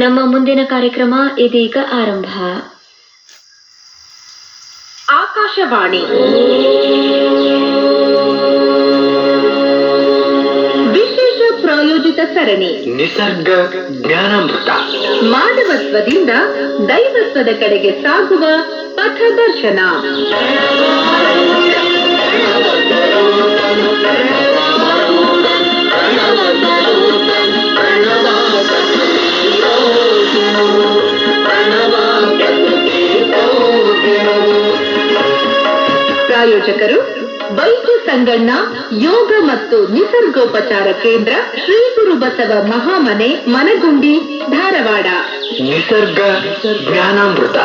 ನಮ್ಮ ಮುಂದಿನ ಕಾರ್ಯಕ್ರಮ ಇದೀಗ ಆರಂಭ. ಆಕಾಶವಾಣಿ. ವಿಶೇಷ ಪ್ರಾಯೋಜಿತ ಸರಣಿ. ನಿಸರ್ಗ ಜ್ಞಾನಾಮೃತ. ಮಾನವತ್ವದಿಂದ ದೈವತ್ವದ ಕಡೆಗೆ ಸಾಗುವ ಪಥದರ್ಶನ. ಪ್ರಾಯೋಜಕರು ವೈದ್ಯ ಸಂಗಣ್ಣ ಯೋಗ ಮತ್ತು ನಿಸರ್ಗೋಪಚಾರ ಕೇಂದ್ರ ಶ್ರೀ ಗುರು ಬಸವ ಮಹಾಮನೆ ಮನಗುಂಡಿ ಧಾರವಾಡ. ನಿಸರ್ಗ ಜ್ಞಾನಾಮೃತ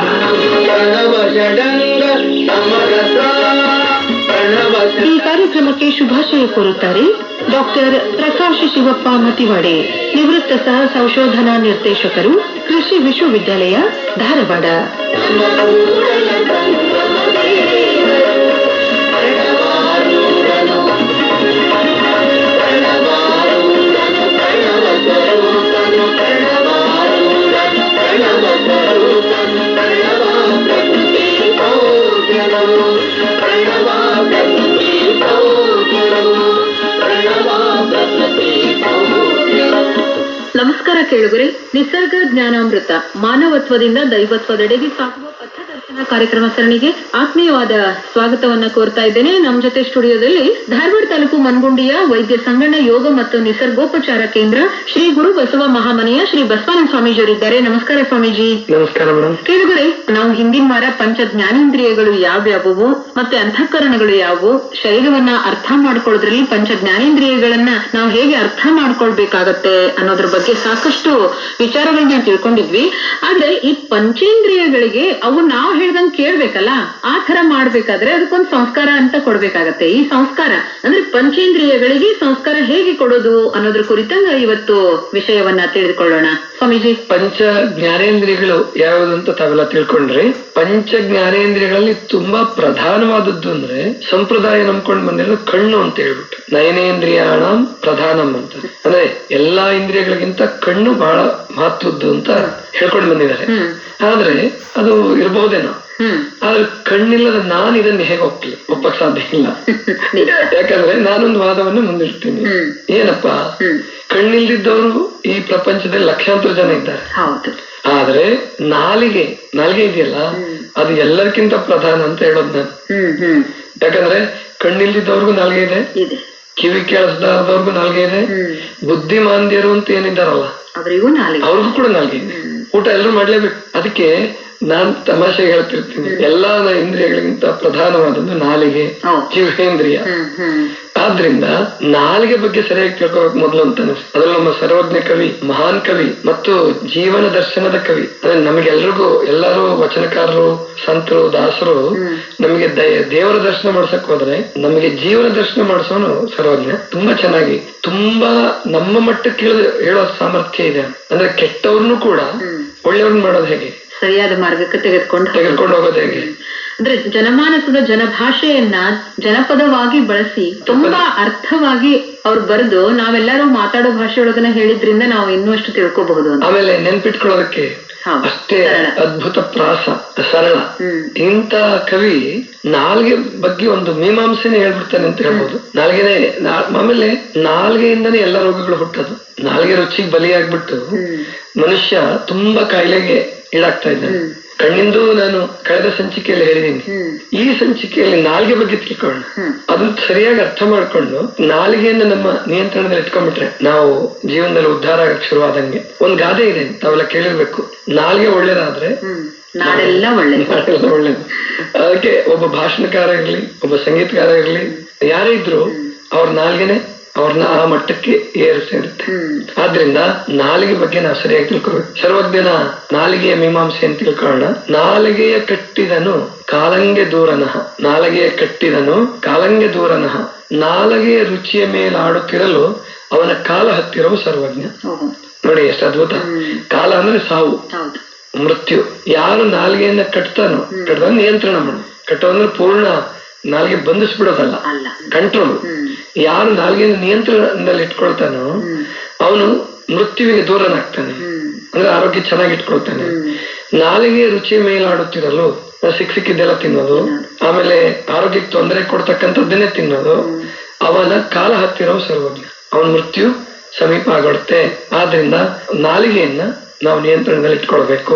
ಈ ಕಾರ್ಯಕ್ರಮಕ್ಕೆ ಶುಭಾಶಯ ಕೋರುತ್ತಾರೆ ಡಾಕ್ಟರ್ ಪ್ರಕಾಶ್ ಶಿವಪ್ಪ ಮತಿವಾಡೆ ನಿವೃತ್ತ ಸಹ ಸಂಶೋಧನಾ ನಿರ್ದೇಶಕರು ಕೃಷಿ ವಿಶ್ವವಿದ್ಯಾಲಯ ಧಾರವಾಡ. ಕೇಳುಗರೆ ನಿಸರ್ಗ ಜ್ಞಾನಾಮೃತ ಮಾನವತ್ವದಿಂದ ದೈವತ್ವದೆಡೆಗೆ ಸಾಗುವ ಕಾರ್ಯಕ್ರಮ ಸರಣಿಗೆ ಆತ್ಮೀಯವಾದ ಸ್ವಾಗತವನ್ನ ಕೋರ್ತಾ ಇದ್ದೇನೆ. ನಮ್ಮ ಜೊತೆ ಸ್ಟುಡಿಯೋದಲ್ಲಿ ಧಾರವಾಡ ತಾಲೂಕು ಮನ್ಗುಂಡಿಯ ವೈದ್ಯ ಸಂಗಣ್ಣ ಯೋಗ ಮತ್ತು ನಿಸರ್ಗೋಪಚಾರ ಕೇಂದ್ರ ಶ್ರೀ ಗುರು ಬಸವ ಮಹಾಮನೆಯ ಶ್ರೀ ಬಸವಾನಂದ ಸ್ವಾಮೀಜಿಯವರಿದ್ದಾರೆ ನಮಸ್ಕಾರ ಸ್ವಾಮೀಜಿ. ನಮಸ್ಕಾರ ಕೇಳುಗರೆ ನಾವು ಹಿಂದಿನ ವಾರ ಪಂಚ ಜ್ಞಾನೇಂದ್ರಿಯಗಳು ಯಾವ್ಯಾವುವು ಮತ್ತೆ ಅಂತಃಕರಣಗಳು ಯಾವುವು ಶರೀರವನ್ನ ಅರ್ಥ ಮಾಡ್ಕೊಳ್ಳೋದ್ರಲ್ಲಿ ಪಂಚ ಜ್ಞಾನೇಂದ್ರಿಯಗಳನ್ನ ನಾವು ಹೇಗೆ ಅರ್ಥ ಮಾಡ್ಕೊಳ್ಬೇಕಾಗತ್ತೆ ಅನ್ನೋದ್ರ ಬಗ್ಗೆ ಸಾಕಷ್ಟು ವಿಚಾರಗಳನ್ನ ತಿಳ್ಕೊಂಡಿದ್ವಿ. ಆದ್ರೆ ಈ ಪಂಚೇಂದ್ರಿಯಗಳಿಗೆ ಅವು ನಾವು ಹೇಳ್ದಂಗ್ ಕೇಳ್ಬೇಕಲ್ಲ? ಆ ತರ ಮಾಡ್ಬೇಕಾದ್ರೆ ಅದಕ್ಕೊಂದು ಸಂಸ್ಕಾರ ಅಂತ ಕೊಡ್ಬೇಕಾಗತ್ತೆ. ಈ ಸಂಸ್ಕಾರ, ಅಂದ್ರೆ ಪಂಚೇಂದ್ರಿಯಗಳಿಗೆ ಸಂಸ್ಕಾರ ಹೇಗೆ ಕೊಡೋದು ಅನ್ನೋದ್ರ ಕುರಿತಂಗ ಇವತ್ತು ವಿಷಯವನ್ನ ತಿಳಿದುಕೊಳ್ಳೋಣ. ಸ್ವಾಮೀಜಿ ಪಂಚ ಜ್ಞಾನೇಂದ್ರಿಯಗಳು ಯಾವುದು ಅಂತ ತಾವೆಲ್ಲ ತಿಳ್ಕೊಂಡ್ರಿ. ಪಂಚ ಜ್ಞಾನೇಂದ್ರಿಯಗಳಲ್ಲಿ ತುಂಬಾ ಪ್ರಧಾನವಾದದ್ದು ಅಂದ್ರೆ ಸಂಪ್ರದಾಯ ನಂಬ್ಕೊಂಡು ಬಂದಿರೋದು ಕಣ್ಣು ಅಂತ ಹೇಳ್ಬಿಟ್ಟು. ನಯನೇಂದ್ರಿಯಾಣ ಪ್ರಧಾನಂ ಅಂತ ಅಂದ್ರೆ ಎಲ್ಲಾ ಇಂದ್ರಿಯಗಳಿಗಿಂತ ಕಣ್ಣು ಬಹಳ ಮಹತ್ವದ್ದು ಅಂತ ಹೇಳ್ಕೊಂಡು ಬಂದಿದ್ದಾರೆ. ಆದ್ರೆ ಅದು ಇರಬಹುದೇನೋ. ಆದ್ರೆ ಕಣ್ಣಿಲ್ಲದ ನಾನು ಇದನ್ನ ಹೇಗೆ ಒಪ್ಪಲಿ ಒಪ್ಪಕ್ ಸಾಧ್ಯ ಇಲ್ಲ. ಯಾಕಂದ್ರೆ ನಾನೊಂದು ವಾದವನ್ನು ಮುಂದಿಡ್ತೀನಿ. ಏನಪ್ಪಾ? ಕಣ್ಣಿಲ್ದಿದ್ದವರು ಈ ಪ್ರಪಂಚದಲ್ಲಿ ಲಕ್ಷಾಂತರ ಜನ ಇದ್ದಾರೆ. ಆದ್ರೆ ನಾಲಿಗೆ ನಾಲಿಗೆ ಇದೆಯಲ್ಲ? ಅದು ಎಲ್ಲರಿಗಿಂತ ಪ್ರಧಾನ ಅಂತ ಹೇಳೋದ್ ನಾನು. ಯಾಕಂದ್ರೆ ಕಣ್ಣಿಲ್ದಿದ್ದವ್ರಿಗೂ ನಾಲ್ಗೆ ಇದೆ. ಕಿವಿ ಕೇಳಿಸ್ದವ್ರಿಗೂ ನಾಲ್ಗೆ ಇದೆ. ಬುದ್ಧಿಮಾಂದ್ಯರು ಅಂತ ಏನಿದ್ದಾರಲ್ಲ? ಅವ್ರಿಗೂ ಕೂಡ ನಾಲ್ಗೆ ಇದೆ. ಊಟ ಎಲ್ಲರೂ ಮಾಡ್ಲೇಬೇಕು. ಅದಕ್ಕೆ ನಾನ್ ತಮಾಷೆ ಹೇಳ್ತಿರ್ತೀನಿ. ಎಲ್ಲಾ ಇಂದ್ರಿಯಗಳಿಗಿಂತ ಪ್ರಧಾನವಾದದ್ದು ನಾಲಿಗೆ ಜೀವೇಂದ್ರಿಯ ಆದ್ರಿಂದ ನಾಲಿಗೆ ಬಗ್ಗೆ ಸರಿಯಾಗಿ ತಿಳ್ಕೋಬೇಕು ಮೊದಲು ಅಂತ ಅನಿಸ್ತು ಅದ್ರಲ್ಲಿ ನಮ್ಮ ಸರ್ವಜ್ಞ ಕವಿ ಮಹಾನ್ ಕವಿ ಮತ್ತು ಜೀವನ ದರ್ಶನದ ಕವಿ. ಅಂದ್ರೆ ನಮಗೆಲ್ರಿಗೂ ಎಲ್ಲರೂ ವಚನಕಾರರು ಸಂತರು ದಾಸರು ನಮಗೆ ದೇವರ ದರ್ಶನ ಮಾಡ್ಸಕ್ ಹೋದ್ರೆ ನಮಗೆ ಜೀವನ ದರ್ಶನ ಮಾಡಿಸೋನು ಸರ್ವಜ್ಞ. ತುಂಬಾ ಚೆನ್ನಾಗಿ ತುಂಬಾ ನಮ್ಮ ಮಟ್ಟಕ್ಕೆ ಹೇಳೋ ಸಾಮರ್ಥ್ಯ ಇದೆ. ಅಂದ್ರೆ ಕೆಟ್ಟವ್ರನ್ನು ಕೂಡ ಒಳ್ಳೆಯವ್ರನ್ನ ಮಾಡೋದು ಹೇಗೆ ಸರಿಯಾದ ಮಾರ್ಗಕ್ಕೆ ತೆಗೆದುಕೊಂಡು. ತೆಗೆದುಕೊಂಡು ಹೋಗೋದು ಹೇಗೆ ಅಂದ್ರೆ ಜನಮಾನಸದ ಜನಭಾಷೆಯನ್ನ ಜನಪದವಾಗಿ ಬಳಸಿ ತುಂಬಾ ಅರ್ಥವಾಗಿ ಅವ್ರು ಬರೆದು ನಾವೆಲ್ಲರೂ ಮಾತಾಡೋ ಭಾಷೆಯೊಳಗನ ಹೇಳಿದ್ರಿಂದ ನಾವು ಇನ್ನೂ ಅಷ್ಟು ತಿಳ್ಕೋಬಹುದು ಆಮೇಲೆ ನೆನ್ಪಿಟ್ಕೊಳ್ಳೋದಕ್ಕೆ. ಅಷ್ಟೇ ಅದ್ಭುತ ಪ್ರಾಸ ಸರಳ. ಇಂತ ಕವಿ ನಾಲ್ಗೆ ಬಗ್ಗೆ ಒಂದು ಮೀಮಾಂಸೆನೆ ಹೇಳ್ಬಿಡ್ತಾನೆ ಅಂತ ಹೇಳ್ಬೋದು. ನಾಲ್ಗೆನೆ ಆಮೇಲೆ ನಾಲ್ಗೆಯಿಂದನೇ ಎಲ್ಲ ರೋಗಗಳು ಹುಟ್ಟೋದು. ನಾಲ್ಗೆ ರುಚಿಗೆ ಬಲಿಯಾಗ್ಬಿಟ್ಟು ಮನುಷ್ಯ ತುಂಬಾ ಕಾಯಿಲೆಗೆ ಈಡಾಗ್ತಾ ಇದ್ದಾನೆ. ಕಣ್ಣಿಂದು ನಾನು ಕಳೆದ ಸಂಚಿಕೆಯಲ್ಲಿ ಹೇಳಿದ್ದೀನಿ. ಈ ಸಂಚಿಕೆಯಲ್ಲಿ ನಾಲ್ಗೆ ಬಗ್ಗೆ ತಿಳ್ಕೊಳ್ಳೋಣ. ಅದು ಅದನ್ನ ಸರಿಯಾಗಿ ಅರ್ಥ ಮಾಡ್ಕೊಂಡು ನಾಲ್ಗೆಯನ್ನ ನಮ್ಮ ನಿಯಂತ್ರಣದಲ್ಲಿ ಇಟ್ಕೊಂಡ್ಬಿಟ್ರೆ ನಾವು ಜೀವನದಲ್ಲಿ ಉದ್ಧಾರ ಆಗಕ್ ಶುರುವಾದಂಗೆ. ಒಂದ್ ಗಾದೆ ಇದೆ ತಾವೆಲ್ಲ ಕೇಳಿರ್ಬೇಕು. ನಾಲ್ಗೆ ಒಳ್ಳೇದಾದ್ರೆ ನಾಳೆಲ್ಲ ಒಳ್ಳೇದು. ನಾಳೆಲ್ಲ ಒಳ್ಳೇದು. ಅದಕ್ಕೆ ಒಬ್ಬ ಭಾಷಣಕಾರ ಇರ್ಲಿ ಒಬ್ಬ ಸಂಗೀತಕಾರ ಇರ್ಲಿ ಯಾರೇ ಇದ್ರು ಅವ್ರ ನಾಲ್ಗೆನೆ ಅವ್ರನ್ನ ಆ ಮಟ್ಟಕ್ಕೆ ಏರಿಸಿರುತ್ತೆ ಆದ್ರಿಂದ ನಾಲಿಗೆ ಬಗ್ಗೆ ನಾವು ಸರಿಯಾಗಿ ತಿಳ್ಕೊಬೇಕು. ಸರ್ವಜ್ಞನ ನಾಲಿಗೆಯ ಮೀಮಾಂಸೆ ಅಂತ ತಿಳ್ಕೊಳ್ಳೋಣ ನಾಲಿಗೆಯ ಕಟ್ಟಿದನು ಕಾಲಂಗೆ ದೂರನಃ. ನಾಲಿಗೆಯ ಕಟ್ಟಿದನು ಕಾಲಂಗೆ ದೂರನಃ. ನಾಲಿಗೆಯ ರುಚಿಯ ಮೇಲಾಡುತ್ತಿರಲು ಅವನ ಕಾಲ ಹತ್ತಿರವು ಸರ್ವಜ್ಞ. ನೋಡಿ ಎಷ್ಟು ಅದ್ಭುತ. ಕಾಲ ಅಂದ್ರೆ ಸಾವು. ಮೃತ್ಯು. ಯಾರು ನಾಲಿಗೆಯನ್ನ ಕಟ್ತಾನೋ ಕಟ್ಟದ ನಿಯಂತ್ರಣ ಮಾಡ. ಕಟ್ಟೋ ಅಂದ್ರೆ ಪೂರ್ಣ ನಾಲಿಗೆ ಬಂಧಿಸ್ಬಿಡೋದಲ್ಲ. ಕಂಟ್ರೋಲ್ ಯಾರು ನಾಲ್ಗೆ ನಿಯಂತ್ರಣದಲ್ಲಿ ಇಟ್ಕೊಳ್ತಾನೋ ಅವನು ಮೃತ್ಯುವಿಗೆ ದೂರನಾಗ್ತಾನೆ. ಅಂದ್ರೆ ಆರೋಗ್ಯ ಚೆನ್ನಾಗಿ ಇಟ್ಕೊಳ್ತಾನೆ. ನಾಲಿಗೆ ರುಚಿ ಮೇಲಾಡುತ್ತಿರಲು ಸಿಕ್ ಸಿಕ್ಕಿದ್ದೆಲ್ಲ ತಿನ್ನೋದು ಆಮೇಲೆ ಆರೋಗ್ಯಕ್ಕೆ ತೊಂದರೆ ಕೊಡ್ತಕ್ಕಂಥದ್ದನ್ನೇ ತಿನ್ನೋದು. ಅವನ ಕಾಲ ಹತ್ತಿರೋ ಸರ್ವಜ್ಞ. ಅವನ ಮೃತ್ಯು ಸಮೀಪ ಆಗುತ್ತೆ ಆದ್ರಿಂದ ನಾಲಿಗೆಯನ್ನ ನಾವು ನಿಯಂತ್ರಣದಲ್ಲಿ ಇಟ್ಕೊಳ್ಬೇಕು.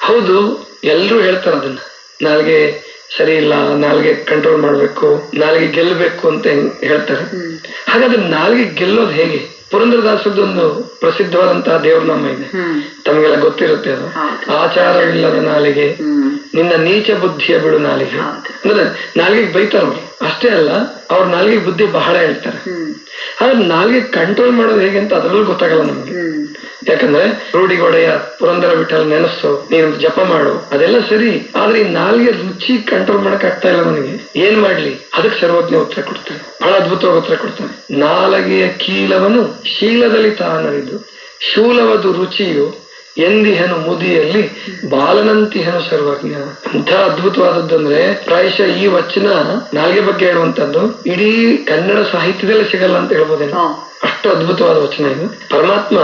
ಹೌದು ಎಲ್ಲರೂ ಹೇಳ್ತಾರೆ ಅದನ್ನ. ನಾಲ್ಗೆ ಸರಿ ಇಲ್ಲ ನಾಲ್ಗೆ ಕಂಟ್ರೋಲ್ ಮಾಡ್ಬೇಕು ನಾಲ್ಗೆ ಗೆಲ್ಲಬೇಕು ಅಂತ ಹೇಳ್ತಾರೆ? ಹಾಗಾದ್ರೆ ನಾಲ್ಗೆ ಗೆಲ್ಲೋದು ಹೇಗೆ? ಪುರಂದರದಾಸದೊಂದು ಪ್ರಸಿದ್ಧವಾದಂತಹ ದೇವ್ರ ನಾಮ ಇದೆ ತಮಗೆಲ್ಲ ಗೊತ್ತಿರುತ್ತೆ ಅದು. ಆಚಾರವಿಲ್ಲದ ನಾಲಿಗೆ ನಿನ್ನ ನೀಚ ಬುದ್ಧಿಯ ಬಿಡು ನಾಲಿಗೆ. ಅಂದ್ರೆ ನಾಲ್ಗೆ ಬೈತಾರ ಅವ್ರು. ಅಷ್ಟೇ ಅಲ್ಲ ಅವ್ರ ನಾಲ್ಗೆ ಬುದ್ಧಿ ಬಹಳ ಹೇಳ್ತಾರೆ. ಆದ್ರೆ ನಾಲ್ಗೆ ಕಂಟ್ರೋಲ್ ಮಾಡೋದು ಹೇಗೆ ಅಂತ ಅದ್ರಲ್ಲೂ ಗೊತ್ತಾಗಲ್ಲ ನಮ್ಗೆ. ಯಾಕಂದ್ರೆ ರೂಢಿಗೊಡೆಯ ಪುರಂದರ ವಿಠಲ್ ನೆನಸು, ನೀನು ಜಪ ಮಾಡು, ಅದೆಲ್ಲ ಸರಿ, ಆದ್ರೆ ಈ ನಾಲ್ಗೆ ರುಚಿ ಕಂಟ್ರೋಲ್ ಮಾಡಕ್ ಆಗ್ತಾ ಇಲ್ಲ ನನಗೆ ಏನ್ ಮಾಡ್ಲಿ? ಅದಕ್ಕೆ ಸರ್ವಜ್ಞ ಉತ್ತರ ಕೊಡ್ತಾನೆ. ಬಹಳ ಅದ್ಭುತವಾಗಿ ಉತ್ತರ ಕೊಡ್ತಾನೆ. ನಾಲಗೆಯ ಕೀಲವನು ಶೀಲದಲ್ಲಿ ತಾನರಿದು ಶೂಲವದು ರುಚಿಯು ಎಂದಿಹನು ಮುದಿಯಲ್ಲಿ ಬಾಲನಂತಿಹನು ಸರ್ವಜ್ಞ. ಅದ್ಭುತವಾದದ್ದು ಅಂದ್ರೆ ಪ್ರಾಯಶಃ ಈ ವಚನ ನಾಲ್ಗೆ ಬಗ್ಗೆ ಹೇಳುವಂತದ್ದು ಇಡೀ ಕನ್ನಡ ಸಾಹಿತ್ಯದಲ್ಲಿ ಸಿಗಲ್ಲ ಅಂತ ಹೇಳ್ಬೋದೇನೋ. ಅಷ್ಟು ಅದ್ಭುತವಾದ ವಚನ ಇದು. ಪರಮಾತ್ಮ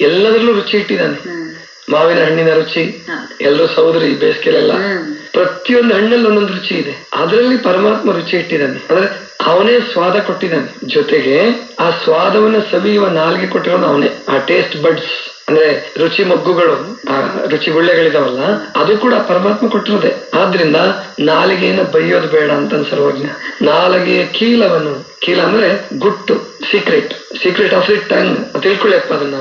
ಎಲ್ಲದರಲ್ಲೂ ರುಚಿ ಇಟ್ಟಿದ್ದಾನೆ. ಮಾವಿನ ಹಣ್ಣಿನ ರುಚಿ. ಎಲ್ಲರೂ ಸೌದರಿ ಬೇಸಿಗೆಲೆಲ್ಲ ಹ್ಮ್. ಪ್ರತಿಯೊಂದು ಹಣ್ಣಲ್ಲಿ ಒಂದೊಂದು ರುಚಿ ಇದೆ. ಅದರಲ್ಲಿ ಪರಮಾತ್ಮ ರುಚಿ ಇಟ್ಟಿದ್ದಾನೆ. ಅಂದ್ರೆ ಅವನೇ ಸ್ವಾದ ಕೊಟ್ಟಿದ್ದಾನೆ. ಜೊತೆಗೆ ಆ ಸ್ವಾದವನ್ನ ಸವಿಯುವ ನಾಲ್ಗೆ ಕೊಟ್ಟಿರೋನು ಅವನೇ. ಆ ಟೇಸ್ಟ್ ಬಡ್ಸ್ ಅಂದ್ರೆ ರುಚಿ ಮೊಗ್ಗುಗಳು ರುಚಿ ಗುಳ್ಳೆಗಳಿದಾವಲ್ಲ ಅದು ಕೂಡ ಪರಮಾತ್ಮ ಕೊಟ್ಟಿರೋದೆ. ಆದ್ರಿಂದ ನಾಲಿಗೆಯನ್ನ ಬೈಯೋದು ಬೇಡ ಅಂತ ಸರ್ವಜ್ಞ. ನಾಲಿಗೆಯ ಕೀಲವನ್ನು ಕೀಲ ಅಂದ್ರೆ ಗುಟ್ಟು secret secret of the tongue ತಿಳ್ಕೊಳ್ಳಪ್ಪ ಅದನ್ನ.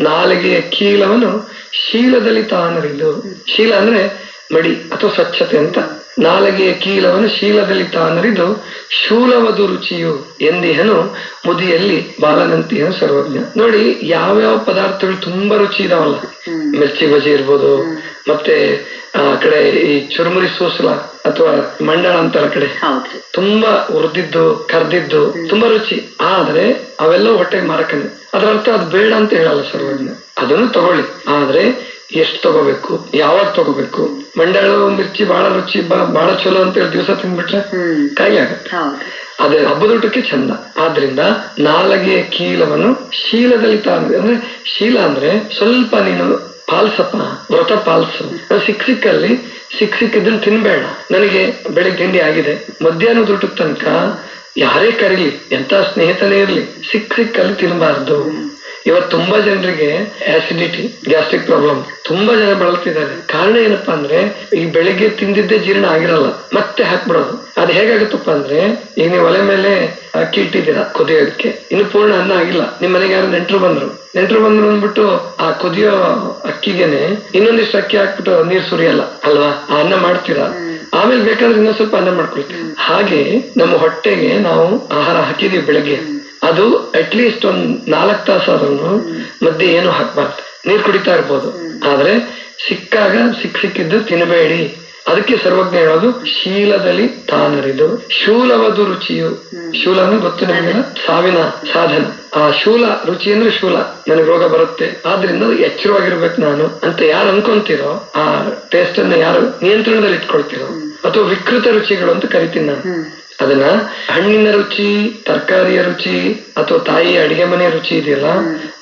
ನಾಲಿಗೆಯ ಕೀಲವನ್ನು ಶೀಲದಲ್ಲಿ ತಾನರಿದು ಶೀಲ ಅಂದ್ರೆ ಮಡಿ ಅಥವಾ ಸ್ವಚ್ಛತೆ ಅಂತ. ನಾಲಗೆಯ ಕೀಲವನ್ನು ಶೀಲದಲ್ಲಿ ತಾನರಿದು ಶೂಲವದು ರುಚಿಯು ಎಂದಿಹನು ಮುದಿಯಲ್ಲಿ ಬಾಲನಂತಿಹನು ಸರ್ವಜ್ಞ. ನೋಡಿ ಯಾವ್ಯಾವ ಪದಾರ್ಥಗಳು ತುಂಬಾ ರುಚಿ ಇದಾವಲ್ಲ. ಮಿರ್ಚಿ ಬಜಿ ಇರ್ಬೋದು ಮತ್ತೆ ಆ ಕಡೆ ಈ ಚುರುಮುರಿ ಸೂಸಲ ಅಥವಾ ಮಂಡಳ ಅಂತಾರ ಕಡೆ. ತುಂಬಾ ಉರ್ದಿದ್ದು ಕರ್ದಿದ್ದು ತುಂಬಾ ರುಚಿ. ಆದ್ರೆ ಅವೆಲ್ಲ ಹೊಟ್ಟೆಗೆ ಮಾರಕನೆ. ಅದರ ಅರ್ಥ ಅದು ಬೇಡ ಅಂತ ಹೇಳಲ್ಲ ಸರ್ವಜ್ಞ. ಅದನ್ನು ತಗೊಳ್ಳಿ. ಆದ್ರೆ ಎಷ್ಟು ತಗೋಬೇಕು? ಯಾವಾಗ ತಗೋಬೇಕು? ಮಂಡಳ ಮಿರ್ಚಿ ಬಹಳ ರುಚಿ ಬಹಳ ಚಲೋ ಅಂತ ಹೇಳಿ ದಿವಸ ತಿಂದ್ಬಿಟ್ರೆ ಕಾಯಿ ಆಗತ್ತೆ. ಅದೇ ಅದೇ ಹಬ್ಬದೂಟಕ್ಕೆ ಚಂದ. ಆದ್ರಿಂದ ನಾಲಗೆಯ ಕೀಲವನ್ನು ಶೀಲದಲ್ಲಿ ತಾಂದ್ರೆ ಅಂದ್ರೆ ಶೀಲ ಅಂದ್ರೆ ಸ್ವಲ್ಪ ನೀನು ಪಾಲ್ಸಪ್ಪ ವ್ರತ ಪಾಲ್ಸು. ಸಿಕ್ ಸಿಕ್ಕಲ್ಲಿ ಸಿಕ್ ಸಿಕ್ಕಿದ್ದನ್ನು ತಿನ್ಬೇಡ. ನನಗೆ ಬೆಳಿಗ್ಗೆ ತಿಂಡಿ ಆಗಿದೆ. ಮಧ್ಯಾಹ್ನದ ಊಟದ ತನಕ ಯಾರೇ ಕರೀಲಿ ಎಂತ ಸ್ನೇಹಿತನೇ ಇರ್ಲಿ ಸಿಕ್ ಸಿಕ್ಕಲ್ಲಿ ತಿನ್ನಬಾರ್ದು ಇವತ್ತು ತುಂಬಾ ಜನರಿಗೆ ಆಸಿಡಿಟಿ ಗ್ಯಾಸ್ಟ್ರಿಕ್ ಪ್ರಾಬ್ಲಮ್ ತುಂಬಾ ಜನ ಬಳಲ್ತಿದ್ದಾರೆ. ಕಾರಣ ಏನಪ್ಪಾ ಅಂದ್ರೆ ಈ ಬೆಳಿಗ್ಗೆ ತಿಂದಿದ್ದೆ ಜೀರ್ಣ ಆಗಿರಲ್ಲ ಮತ್ತೆ ಹಾಕ್ಬಿಡೋದು. ಅದು ಹೇಗಾಗುತ್ತಪ್ಪ ಅಂದ್ರೆ ಈಗ ನೀವು ಒಲೆ ಮೇಲೆ ಅಕ್ಕಿ ಇಟ್ಟಿದ್ದೀರಾ ಕುದಿಯೋದಕ್ಕೆ ಇನ್ನು ಪೂರ್ಣ ಅನ್ನ ಆಗಿಲ್ಲ. ನಿಮ್ ಮನೆಗೆ ಯಾರು ನೆಂಟರು ಬಂದ್ರು. ನೆಂಟರು ಬಂದ್ರು ಅಂದ್ಬಿಟ್ಟು ಆ ಕುದಿಯೋ ಅಕ್ಕಿಗೆನೆ ಇನ್ನೊಂದಿಷ್ಟು ಅಕ್ಕಿ ಹಾಕ್ಬಿಟ್ಟು ನೀರ್ ಸುರಿಯಲ್ಲ ಅಲ್ವಾ? ಆ ಅನ್ನ ಮಾಡ್ತೀರಾ? ಆಮೇಲೆ ಬೇಕಾದ್ರೆ ಇನ್ನೊಂದ್ ಸ್ವಲ್ಪ ಅನ್ನ ಮಾಡ್ಕೊಳ್ತೀವಿ ಹಾಗೆ ನಮ್ಮ ಹೊಟ್ಟೆಗೆ ನಾವು ಆಹಾರ ಹಾಕಿದೀವಿ ಬೆಳಗ್ಗೆ. ಅದು ಅಟ್ಲೀಸ್ಟ್ ಒಂದ್ ನಾಲ್ಕ್ ತಾಸಾದ್ರೂ ಮಧ್ಯೆ ಏನು ಹಾಕ್ಬಾರ್ದು ನೀರ್ ಕುಡಿತಾ ಇರ್ಬೋದು. ಆದ್ರೆ ಸಿಕ್ಕಾಗ ಸಿಕ್ ಸಿಕ್ಕಿದ್ದು ತಿನ್ನಬೇಡಿ ಅದಕ್ಕೆ ಸರ್ವಜ್ಞ ಹೇಳೋದು ಶೀಲದಲ್ಲಿ ತಾನರಿದು. ಶೂಲವದು ರುಚಿಯು. ಶೂಲ ಅಂದ್ರೆ ಗೊತ್ತು ನಿಮಗೆಲ್ಲ ಸಾವಿನ ಸಾಧನ. ಆ ಶೂಲ ರುಚಿ ಅಂದ್ರೆ ಶೂಲ. ನನಗೆ ರೋಗ ಬರುತ್ತೆ. ಆದ್ರಿಂದ ಎಚ್ಚರವಾಗಿರ್ಬೇಕು ನಾನು ಅಂತ ಯಾರು ಅನ್ಕೊಂತಿರೋ ಆ ಟೇಸ್ಟ್ ಅನ್ನ ಯಾರು ನಿಯಂತ್ರಣದಲ್ಲಿ ಇಟ್ಕೊಳ್ತೀರೋ ಅಥವಾ ವಿಕೃತ ರುಚಿಗಳು ಅಂತ ಕರಿತೀನಿ ನಾನು. ಅದನ್ನ ಹಣ್ಣಿನ ರುಚಿ ತರಕಾರಿಯ ರುಚಿ ಅಥವಾ ತಾಯಿ ಅಡಿಗೆ ಮನೆಯ ರುಚಿ ಇದೆಯಲ್ಲ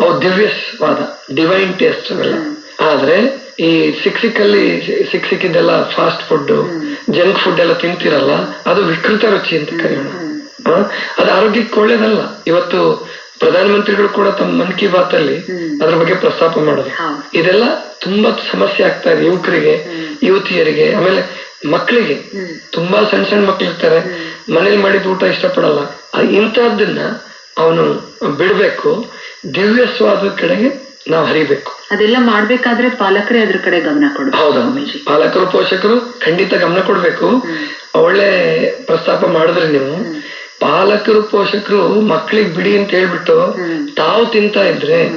ಅವು ದಿವ್ಯ ಸ್ವಾದ ಡಿವೈನ್ ಟೇಸ್ಟ್ ಅವೆಲ್ಲ ಆದ್ರೆ ಈ ಸಿಕ್ ಸಿಕ್ಕಲ್ಲಿ ಸಿಕ್ ಸಿಕ್ಕಿದ್ದೆಲ್ಲ ಫಾಸ್ಟ್ ಫುಡ್ ಜಂಕ್ ಫುಡ್ ಎಲ್ಲ ತಿಂತಿರಲ್ಲ ಅದು ವಿಕೃತ ರುಚಿ ಅಂತ ಕರೆಯೋಣ. ಅದು ಆರೋಗ್ಯಕ್ಕೆ ಒಳ್ಳೇದಲ್ಲ. ಇವತ್ತು ಪ್ರಧಾನಮಂತ್ರಿಗಳು ಕೂಡ ತಮ್ಮ ಮನ್ ಕಿ ಬಾತ್ ಅಲ್ಲಿ ಅದ್ರ ಬಗ್ಗೆ ಪ್ರಸ್ತಾಪ ಮಾಡೋದು. ಇದೆಲ್ಲ ತುಂಬಾ ಸಮಸ್ಯೆ ಆಗ್ತಾ ಇದೆ ಯುವಕರಿಗೆ ಯುವತಿಯರಿಗೆ ಆಮೇಲೆ ಮಕ್ಕಳಿಗೆ ತುಂಬಾ ಸಣ್ಣ ಸಣ್ಣ ಮಕ್ಳು ಇರ್ತಾರೆ ಮನೇಲಿ ಮಾಡಿದ ಊಟ ಇಷ್ಟಪಡಲ್ಲ. ಇಂಥದ್ದನ್ನ ಅವನು ಬಿಡ್ಬೇಕು. ದಿವ್ಯ ಸ್ವಾದ ಕಡೆಗೆ ನಾವು ಹರಿಬೇಕು. ಅದೆಲ್ಲ ಮಾಡ್ಬೇಕಾದ್ರೆ ಪಾಲಕರೇ ಅದ್ರ ಕಡೆ ಗಮನ ಕೊಡ್ಬೇಕು ಹೌದಾ. ಪಾಲಕರು ಪೋಷಕರು ಖಂಡಿತ ಗಮನ ಕೊಡ್ಬೇಕು. ಒಳ್ಳೆ ಪ್ರಸ್ತಾಪ ಮಾಡಿದ್ರೆ ನೀವು ಪಾಲಕರು ಪೋಷಕರು ಮಕ್ಳಿಗೆ ಬಿಡಿ ಅಂತ ಹೇಳ್ಬಿಟ್ಟು ತಾವು ತಿಂತಾ ಇದ್ರೆ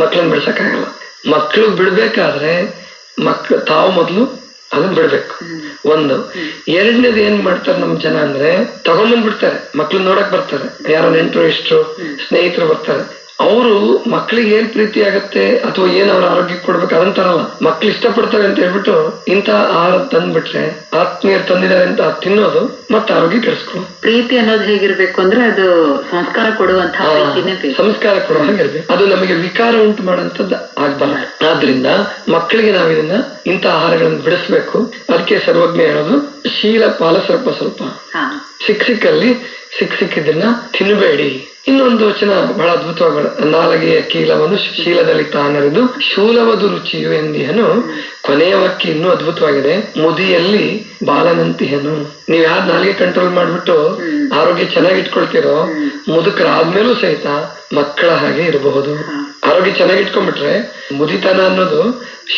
ಮಕ್ಳನ್ನ ಬಿಡ್ಸಕ್ಕಾಗಲ್ಲ. ಮಕ್ಳು ಬಿಡ್ಬೇಕಾದ್ರೆ ಮಕ್ಳು ತಾವು ಮೊದ್ಲು ಅದನ್ನ ಬಿಡ್ಬೇಕು. ಒಂದು, ಎರಡನೇದು ಏನ್ ಮಾಡ್ತಾರೆ ನಮ್ ಜನ ಅಂದ್ರೆ ತಗೊಂಬಂದ್ ಬಿಡ್ತಾರೆ ಮಕ್ಳು ನೋಡಕ್ ಬರ್ತಾರೆ. ಯಾರೋ ನೆಂಟರು ಎಷ್ಟು ಸ್ನೇಹಿತರು ಬರ್ತಾರೆ. ಅವರು ಮಕ್ಕಳಿಗೆ ಏನ್ ಪ್ರೀತಿ ಆಗತ್ತೆ ಅಥವಾ ಏನ್ ಅವ್ರ ಆರೋಗ್ಯಕ್ಕೆ ಕೊಡ್ಬೇಕು ಅದಂತಾರಲ್ಲ ಮಕ್ಳು ಇಷ್ಟಪಡ್ತಾರೆ ಅಂತ ಹೇಳ್ಬಿಟ್ಟು ಇಂತ ಆಹಾರ ತಂದ್ಬಿಟ್ರೆ ಆತ್ಮೀಯರು ತಂದಿದ್ದಾರೆ ಅಂತ ತಿನ್ನೋದು ಮತ್ತೆ ಆರೋಗ್ಯ ಕೆಡಿಸ್ಕೊಳ್ಳೋದು. ಪ್ರೀತಿ ಅನ್ನೋದು ಹೇಗಿರ್ಬೇಕು ಅಂದ್ರೆ ಅದು ಸಂಸ್ಕಾರ ಕೊಡುವಂತ ಸಂಸ್ಕಾರ ಕೊಡುವ ಹಾಗಿರ್ಬೇಕು ಅದು ನಮಗೆ ವಿಕಾರ ಉಂಟು ಮಾಡುವಂತದ್ದು ಆಗ್ಬಾರ್ದು ಆದ್ರಿಂದ ಮಕ್ಕಳಿಗೆ ನಾವು ಇದನ್ನ ಇಂಥ ಆಹಾರಗಳನ್ನು ಬಿಡಿಸ್ಬೇಕು. ಅದಕ್ಕೆ ಸರ್ವಜ್ಞ ಹೇಳೋದು ಶೀಲ ಪಾಲ ಸ್ವಲ್ಪ. ಸ್ವಲ್ಪ ಸಿಕ್ ಸಿಕ್ಕಲ್ಲಿ ಸಿಕ್ ಸಿಕ್ಕಿದ್ದನ್ನ ತಿನ್ನಬೇಡಿ ಇನ್ನೊಂದು ವಚನ ಬಹಳ ಅದ್ಭುತವಾಗಿ ನಾಲಗೆಯ ಕೀಲವನ್ನು ಶೀಲದಲ್ಲಿ ತಾನರಿದು, ಶೂಲವದು ರುಚಿಯು ಎಂದಿಹನು ಕೊನೆಯ ವಾಕ್ಯ ಇನ್ನೂ ಅದ್ಭುತವಾಗಿದೆ, ಮುದಿಯಲ್ಲಿ ಬಾಲನಂತಿಹನು. ನೀವ್ ಯಾರು ನಾಲಿಗೆ ಕಂಟ್ರೋಲ್ ಮಾಡ್ಬಿಟ್ಟು ಆರೋಗ್ಯ ಚೆನ್ನಾಗಿ ಇಟ್ಕೊಳ್ತೀರೋ, ಮುದುಕರಾದ್ಮೇಲೂ ಸಹಿತ ಮಕ್ಕಳ ಹಾಗೆ ಇರಬಹುದು. ಆರೋಗ್ಯ ಚೆನ್ನಾಗಿ ಇಟ್ಕೊಂಡ್ಬಿಟ್ರೆ ಮುದಿತನ ಅನ್ನೋದು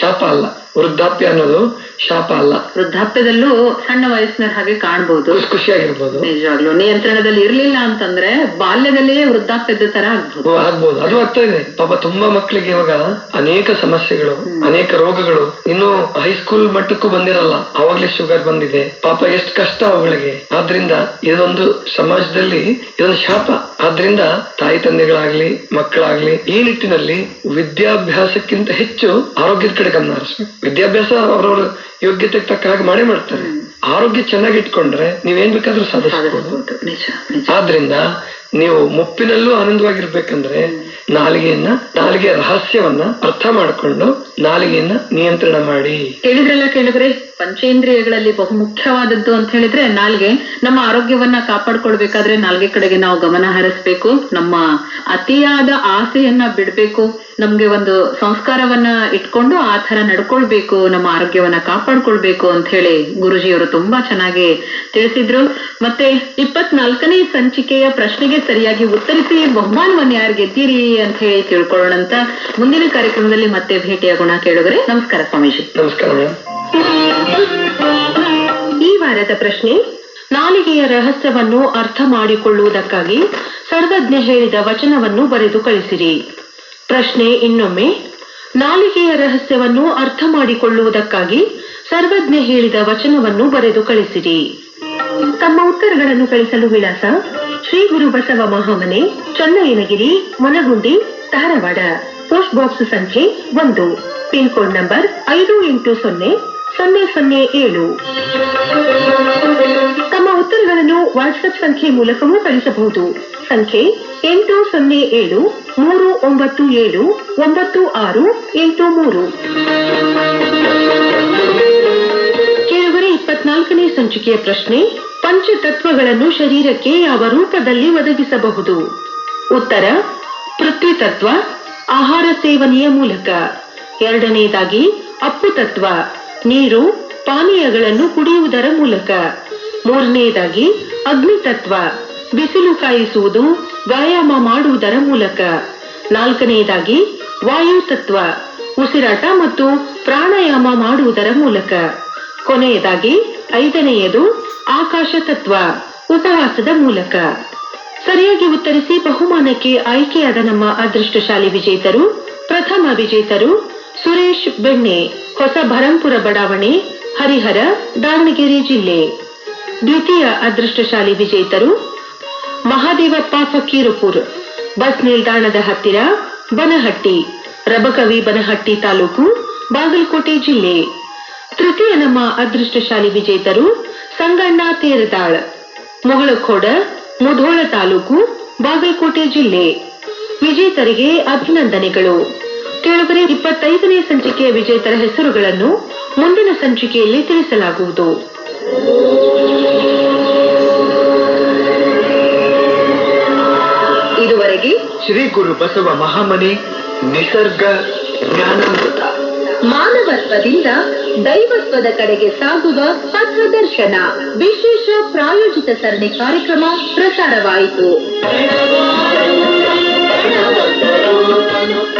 ಶಾಪ ಅಲ್ಲ. ವೃದ್ಧಾಪ್ಯ ಅನ್ನೋದು ಶಾಪ ಅಲ್ಲ. ವೃದ್ಧಾಪ್ಯದಲ್ಲೂ ಸಣ್ಣ ವಯಸ್ಸಿನ ಹಾಗೆ ಕಾಣಬಹುದು ಖುಷಿ ಖುಷಿಯಾಗಿರ್ಬೋದು. ನಿಜವಾಗ್ಲು ನಿಯಂತ್ರಣದಲ್ಲಿ ಇರ್ಲಿಲ್ಲ ಅಂತಂದ್ರೆ ಬಾಲ್ಯದಲ್ಲಿಯೇ ವೃದ್ಧಾಪ್ಯದ ತರ ಆಗ್ಬೋದು. ಆಗ್ಬೋದು. ಅದು ಅರ್ಥ ಇದೆ. ಪಾಪ ತುಂಬಾ ಮಕ್ಕಳಿಗೆ ಇವಾಗ ಅನೇಕ ಸಮಸ್ಯೆಗಳು ಅನೇಕ ರೋಗಗಳು. ಇನ್ನು ಹೈಸ್ಕೂಲ್ ಮಟ್ಟಕ್ಕೂ ಬಂದಿರಲ್ಲ. ಅವಾಗ್ಲೇ ಶುಗರ್ ಬಂದಿದೆ. ಪಾಪ ಎಷ್ಟು ಕಷ್ಟ ಅವುಗಳಿಗೆ. ಆದ್ರಿಂದ ಇದೊಂದು ಸಮಾಜದಲ್ಲಿ ಇದೊಂದು ಶಾಪ. ಆದ್ರಿಂದ ತಾಯಿ ತಂದೆಗಳಾಗ್ಲಿ ಮಕ್ಕಳಾಗ್ಲಿ ಈ ನಿಟ್ಟಿನಲ್ಲಿ ವಿದ್ಯಾಭ್ಯಾಸಕ್ಕಿಂತ ಹೆಚ್ಚು ಆರೋಗ್ಯದ ಕಡೆ ಗಮನ ಹರಿಸ್ಬೇಕು. ವಿದ್ಯಾಭ್ಯಾಸ ಅವರವರ ಯೋಗ್ಯತೆಗೆ ತಕ್ಕ ಹಾಗೆ ಮಾಡೇ ಮಾಡ್ತಾರೆ. ಆರೋಗ್ಯ ಚೆನ್ನಾಗಿ ಇಟ್ಕೊಂಡ್ರೆ ನೀವೇನ್ ಬೇಕಾದ್ರೂ ಸಾಧಿಸಬಹುದು ಆದ್ರಿಂದ ನೀವು ಮುಪ್ಪಿನಲ್ಲೂ ಆನಂದವಾಗಿರ್ಬೇಕಂದ್ರೆ ನಾಲಿಗೆಯನ್ನ ನಾಲಿಗೆಯ ರಹಸ್ಯವನ್ನ ಅರ್ಥ ಮಾಡಿಕೊಂಡು ನಾಲಿಗೆಯನ್ನ ನಿಯಂತ್ರಣ ಮಾಡಿ. ಕೇಳಿದ್ರಲ್ಲ ಕೇಳಿದ್ರೆ ಪಂಚೇಂದ್ರಿಯಗಳಲ್ಲಿ ಬಹು ಮುಖ್ಯವಾದದ್ದು ಅಂತ ಹೇಳಿದ್ರೆ ನಾಲ್ಗೆ ನಮ್ಮ ಆರೋಗ್ಯವನ್ನ ಕಾಪಾಡ್ಕೊಳ್ಬೇಕಾದ್ರೆ ನಾಲ್ಗೆ ಕಡೆಗೆ ನಾವು ಗಮನ ಹರಿಸ್ಬೇಕು. ನಮ್ಮ ಅತಿಯಾದ ಆಸೆಯನ್ನ ಬಿಡ್ಬೇಕು. ನಮ್ಗೆ ಒಂದು ಸಂಸ್ಕಾರವನ್ನ ಇಟ್ಕೊಂಡು ಆ ತರ ನಡ್ಕೊಳ್ಬೇಕು. ನಮ್ಮ ಆರೋಗ್ಯವನ್ನ ಕಾಪಾಡ್ಕೊಳ್ಬೇಕು ಅಂತ ಹೇಳಿ ಗುರುಜಿಯವರು ತುಂಬಾ ಚೆನ್ನಾಗಿ ತಿಳಿಸಿದ್ರು. ಮತ್ತೆ ಇಪ್ಪತ್ನಾಲ್ಕನೇ ಸಂಚಿಕೆಯ ಪ್ರಶ್ನೆಗೆ ಸರಿಯಾಗಿ ಉತ್ತರಿಸಿ ಬಹುಮಾನವನ್ನು ಯಾರು ಗೆದ್ದೀರಿ ಅಂತ ಹೇಳಿ ತಿಳ್ಕೊಳ್ಳೋಣಂತ ಮುಂದಿನ ಕಾರ್ಯಕ್ರಮದಲ್ಲಿ ಮತ್ತೆ ಭೇಟಿಯಾಗೋಣ ಕೇಳಿದ್ರೆ ನಮಸ್ಕಾರ ಸ್ವಾಮೀಜಿ. ನಮಸ್ಕಾರ ಈ ವಾರದ ಪ್ರಶ್ನೆ, ನಾಲಿಗೆಯ ರಹಸ್ಯವನ್ನು ಅರ್ಥ ಮಾಡಿಕೊಳ್ಳುವುದಕ್ಕಾಗಿ ಸರ್ವಜ್ಞ ಹೇಳಿದ ವಚನವನ್ನು ಬರೆದು ಕಳಿಸಿರಿ. ಪ್ರಶ್ನೆ ಇನ್ನೊಮ್ಮೆ, ನಾಲಿಗೆಯ ರಹಸ್ಯವನ್ನು ಅರ್ಥ ಮಾಡಿಕೊಳ್ಳುವುದಕ್ಕಾಗಿ ಸರ್ವಜ್ಞ ಹೇಳಿದ ವಚನವನ್ನು ಬರೆದು ಕಳಿಸಿರಿ. ತಮ್ಮ ಉತ್ತರಗಳನ್ನು ಕಳಿಸಲು ವಿಳಾಸ ಶ್ರೀ ಗುರು ಬಸವ ಮಹಾಮನೆ, ಚನ್ನಯ್ಯನಗಿರಿ, ಮನಗುಂಡಿ, ಧಾರವಾಡ. ಪೋಸ್ಟ್ ಬಾಕ್ಸ್ ಸಂಖ್ಯೆ ಒಂದು. ಪಿನ್ ಕೋಡ್ ನಂಬರ್ ಐದು ಎಂಟು ಸೊನ್ನೆ ಸೊನ್ನೆ ಸೊನ್ನೆ ಏಳು. ತಮ್ಮ ಉತ್ತರಗಳನ್ನು ವಾಟ್ಸ್ಆಪ್ ಸಂಖ್ಯೆ ಮೂಲಕವೂ ಕಳಿಸಬಹುದು. ಸಂಖ್ಯೆ ಎಂಟು ಸೊನ್ನೆ ಏಳು, ಮೂರು ಒಂಬತ್ತು ಏಳು, ಒಂಬತ್ತು ಆರು, ಎಂಟು ಮೂರು. ಕೆಲವರ ಇಪ್ಪತ್ನಾಲ್ಕನೇ ಸಂಚಿಕೆಯ ಪ್ರಶ್ನೆ, ಪಂಚತತ್ವಗಳನ್ನು ಶರೀರಕ್ಕೆ ಯಾವ ರೂಪದಲ್ಲಿ ಒದಗಿಸಬಹುದು? ಉತ್ತರ, ಪೃಥ್ವಿತತ್ವ, ಆಹಾರ ಸೇವನೆಯ ಮೂಲಕ. ಎರಡನೆಯದಾಗಿ ಅಪ್ಪು ತತ್ವ ನೀರು ಪಾನೀಯಗಳನ್ನು ಕುಡಿಯುವುದರ ಮೂಲಕ. ಮೂರನೆಯದಾಗಿ ಅಗ್ನಿ ತತ್ವ ಬಿಸಿಲು ಕಾಯಿಸುವುದು, ವ್ಯಾಯಾಮ ಮಾಡುವುದರ ಮೂಲಕ. ನಾಲ್ಕನೆಯದಾಗಿ ವಾಯು ತತ್ವ, ಉಸಿರಾಟ ಮತ್ತು ಪ್ರಾಣಾಯಾಮ ಮಾಡುವುದರ ಮೂಲಕ. ಕೊನೆಯದಾಗಿ, ಐದನೆಯದು, ಆಕಾಶ ತತ್ವ, ಉಪವಾಸದ ಮೂಲಕ. ಸರಿಯಾಗಿ ಉತ್ತರಿಸಿ ಬಹುಮಾನಕ್ಕೆ ಆಯ್ಕೆಯಾದ ನಮ್ಮ ಅದೃಷ್ಟಶಾಲಿ ವಿಜೇತರು, ಪ್ರಥಮ ವಿಜೇತರು ಸುರೇಶ್ ಬೆಣ್ಣೆ. ಹೊಸ ಭರಂಪುರ ಬಡಾವಣೆ, ಹರಿಹರ, ದಾವಣಗೆರೆ ಜಿಲ್ಲೆ. ದ್ವಿತೀಯ ಅದೃಷ್ಟಶಾಲಿ ವಿಜೇತರು ಮಹಾದೇವಪ್ಪ ಫಕೀರಪುರ್ ಬಸ್ ನಿಲ್ದಾಣದ ಹತ್ತಿರ ಬನಹಟ್ಟಿ, ರಬಕವಿ ಬನಹಟ್ಟಿ ತಾಲೂಕು, ಬಾಗಲಕೋಟೆ ಜಿಲ್ಲೆ. ತೃತೀಯ ನಮ್ಮ ಅದೃಷ್ಟಶಾಲಿ ವಿಜೇತರು ಸಂಗಣ್ಣ ತೇರದಾಳ್, ಮುಗಳಖೋಡ, ಮುಧೋಳ ತಾಲೂಕು, ಬಾಗಲಕೋಟೆ ಜಿಲ್ಲೆ. ವಿಜೇತರಿಗೆ ಅಭಿನಂದನೆಗಳು. ಕೇಳುಗರೆ ಇಪ್ಪತ್ತೈದನೇ ಸಂಚಿಕೆಯ ವಿಜೇತರ ಹೆಸರುಗಳನ್ನು ಮುಂದಿನ ಸಂಚಿಕೆಯಲ್ಲಿ ತಿಳಿಸಲಾಗುವುದು. ಇದುವರೆಗೆ ಶ್ರೀ ಗುರು ಬಸವ ಮಹಾಮನೆ ನಿಸರ್ಗ ಜ್ಞಾನಾಮೃತ. ಮಾನವತ್ವದಿಂದ ದೈವತ್ವದ ಕಡೆಗೆ ಸಾಗುವ ಪಥದರ್ಶನ ವಿಶೇಷ ಪ್ರಾಯೋಜಿತ ಸರಣಿ ಕಾರ್ಯಕ್ರಮ ಪ್ರಸಾರವಾಯಿತು.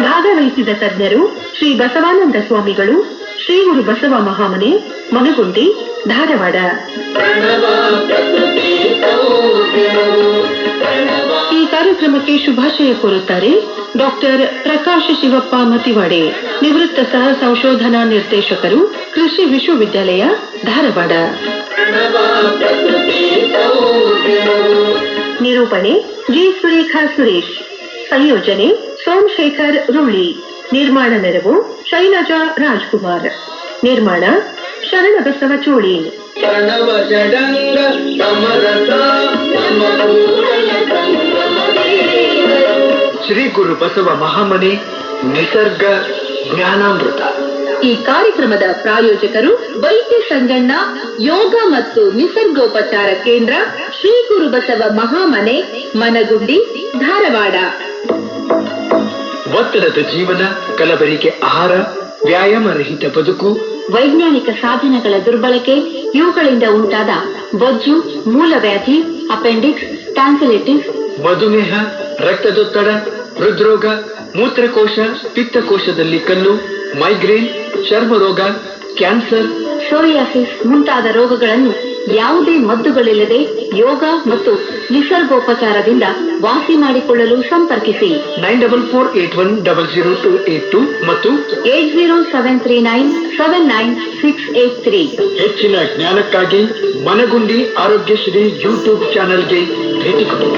ಭಾಗವಹಿಸಿದ ತಜ್ಞರು ಶ್ರೀ ಬಸವಾನಂದ ಸ್ವಾಮಿಗಳು, ಶ್ರೀ ಗುರು ಬಸವ ಮಹಾಮನೆ, ಮನಗುಂಡಿ, ಧಾರವಾಡ. ಈ ಕಾರ್ಯಕ್ರಮಕ್ಕೆ ಶುಭಾಶಯ ಕೋರುತ್ತಾರೆ ಡಾಕ್ಟರ್ ಪ್ರಕಾಶ್ ಶಿವಪ್ಪ ಮತಿವಾಡೆ, ನಿವೃತ್ತ ಸಹ ಸಂಶೋಧನಾ ನಿರ್ದೇಶಕರು, ಕೃಷಿ ವಿಶ್ವವಿದ್ಯಾಲಯ, ಧಾರವಾಡ. ನಿರೂಪಣೆ ಜಿ ಸುರೇಖಾ ಸುರೇಶ್. ಸಂಯೋಜನೆ ಸೋಮಶೇಖರ್ ರುಳಿ ನಿರ್ಮಾಣ ನೆರವು ಶೈಲಜಾ ರಾಜ್ಕುಮಾರ್. ನಿರ್ಮಾಣ ಶರಣ ಬಸವ ಚೋಳಿ. ಶ್ರೀ ಗುರು ಬಸವ ಮಹಾಮನೆ ನಿಸರ್ಗ ಜ್ಞಾನಾಮೃತ. ಈ ಕಾರ್ಯಕ್ರಮದ ಪ್ರಾಯೋಜಕರು ವೈದ್ಯ ಸಂಗಣ್ಣ ಯೋಗ ಮತ್ತು ನಿಸರ್ಗೋಪಚಾರ ಕೇಂದ್ರ ಶ್ರೀ ಗುರು ಬಸವ ಮಹಾಮನೆ ಮನಗುಂಡಿ ಧಾರವಾಡ. ಒತ್ತಡದ ಜೀವನ ಕಲಬರಿಕೆ ಆಹಾರ ವ್ಯಾಯಾಮ ರಹಿತ ಬದುಕು ವೈಜ್ಞಾನಿಕ ಸಾಧನಗಳ ದುರ್ಬಳಕೆ ಇವುಗಳಿಂದ ಉಂಟಾದ ಬೊಜ್ಜು ಮೂಲವ್ಯಾಧಿ ಅಪೆಂಡಿಕ್ಸ್ ಟ್ಯಾನ್ಸಿಲಿಟಿಸ್ ಮಧುಮೇಹ ರಕ್ತದೊತ್ತಡ ಹೃದ್ರೋಗ ಮೂತ್ರಕೋಶ ಪಿತ್ತಕೋಶದಲ್ಲಿ ಕಲ್ಲು ಮೈಗ್ರೇನ್ ಚರ್ಮರೋಗ ಕ್ಯಾನ್ಸರ್ ಸೋರಿಯಾಸಿಸ್ ಮುಂತಾದ ರೋಗಗಳನ್ನು ಯಾವುದೇ ಮದ್ದುಗಳಿಲ್ಲದೆ ಯೋಗ ಮತ್ತು ನಿಸರ್ಗೋಪಚಾರದಿಂದ ವಾಸಿ ಮಾಡಿಕೊಳ್ಳಲು ಸಂಪರ್ಕಿಸಿ. Nine double four eight one double zero two eight two ಮತ್ತು eight zero seven three nine seven nine six eight three. ಹೆಚ್ಚಿನ ಜ್ಞಾನಕ್ಕಾಗಿ ಮನಗುಂಡಿ ಆರೋಗ್ಯಶ್ರೀ ಯೂಟ್ಯೂಬ್ ಚಾನೆಲ್ಗೆ ಭೇಟಿ ಕೊಡಿ.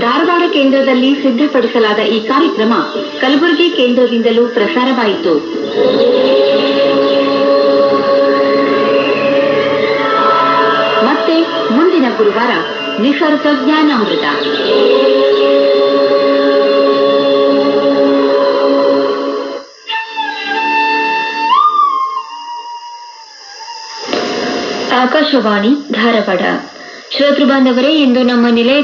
ಧಾರವಾಡ ಕೇಂದ್ರದಲ್ಲಿ ಸಿದ್ಧಪಡಿಸಲಾದ ಈ ಕಾರ್ಯಕ್ರಮ ಕಲಬುರಗಿ ಕೇಂದ್ರದಿಂದಲೂ ಪ್ರಸಾರವಾಯಿತು. ಮುಂದಿನ ಗುರುವಾರ ನಿಸರ್ಗ ಜ್ಞಾನಾಮೃತ ಆಕಾಶವಾಣಿ ಧಾರವಾಡ ಶ್ರೋತೃ ಬಾಂಧವರೇ ಇಂದು ನಮ್ಮ ನಿಲಯ